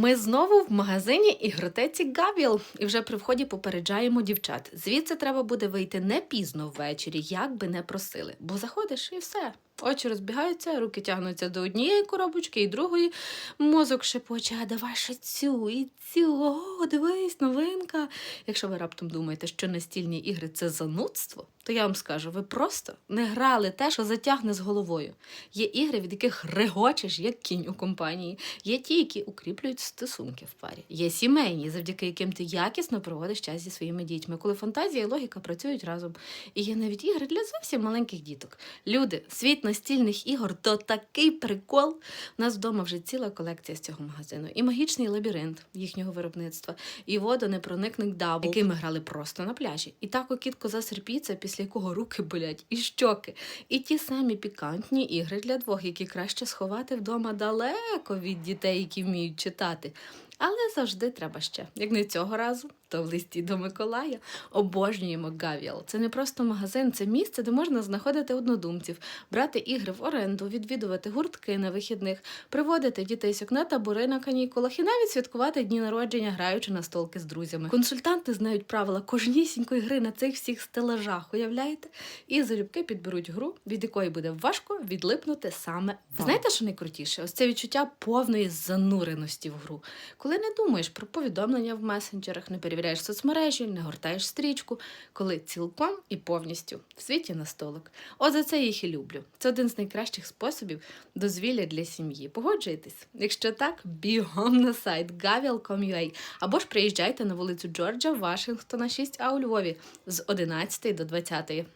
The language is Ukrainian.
Ми знову в магазині ігротеці Гавіл і вже при вході попереджаємо дівчат. Звідси треба буде вийти не пізно ввечері, як би не просили, бо заходиш і все. Очі розбігаються, руки тягнуться до однієї коробочки і другої. Мозок шепоче, а давай ще цю і цю. О, дивись, новинка. Якщо ви раптом думаєте, що настільні ігри це занудство, то я вам скажу, ви просто не грали те, що затягне з головою. Є ігри, від яких регочеш, як кінь у компанії. Є ті, які укріплюють стосунки в парі. Є сімейні, завдяки яким ти якісно проводиш час зі своїми дітьми, коли фантазія і логіка працюють разом. І є навіть ігри для зовсім маленьких діток. Люди, світ настільних ігор то такий прикол. У нас вдома вже ціла колекція з цього магазину. І магічний лабіринт їхнього виробництва, і водонепроникник дабл, який ми грали просто на пляжі. І тако кіт коза серпіця, після якого руки болять, і щоки. І ті самі пікантні ігри для двох, які краще сховати вдома далеко від дітей, які вміють читати. Але завжди треба ще. Як не цього разу, то в листі до Миколая обожнюємо Гавіал. Це не просто магазин, це місце, де можна знаходити однодумців, брати ігри в оренду, відвідувати гуртки на вихідних, приводити дітейсок на табори на канікулах і навіть святкувати дні народження, граючи на столки з друзями. Консультанти знають правила кожнісінької гри на цих всіх стелажах, уявляєте? І залюбки підберуть гру, від якої буде важко відлипнути саме вам. Знаєте, що найкрутіше? Ось це відчуття повної зануреності в гру. Коли не думаєш про повідомлення в месенджерах, не перевіряєш соцмережі, не гортаєш стрічку, коли цілком і повністю в світі на столик. От за це їх і люблю. Це один з найкращих способів дозвілля для сім'ї. Погоджуєтесь? Якщо так, бігом на сайт gavial.com.ua або ж приїжджайте на вулицю Джорджа Вашингтона 6А у Львові з 11 до 20.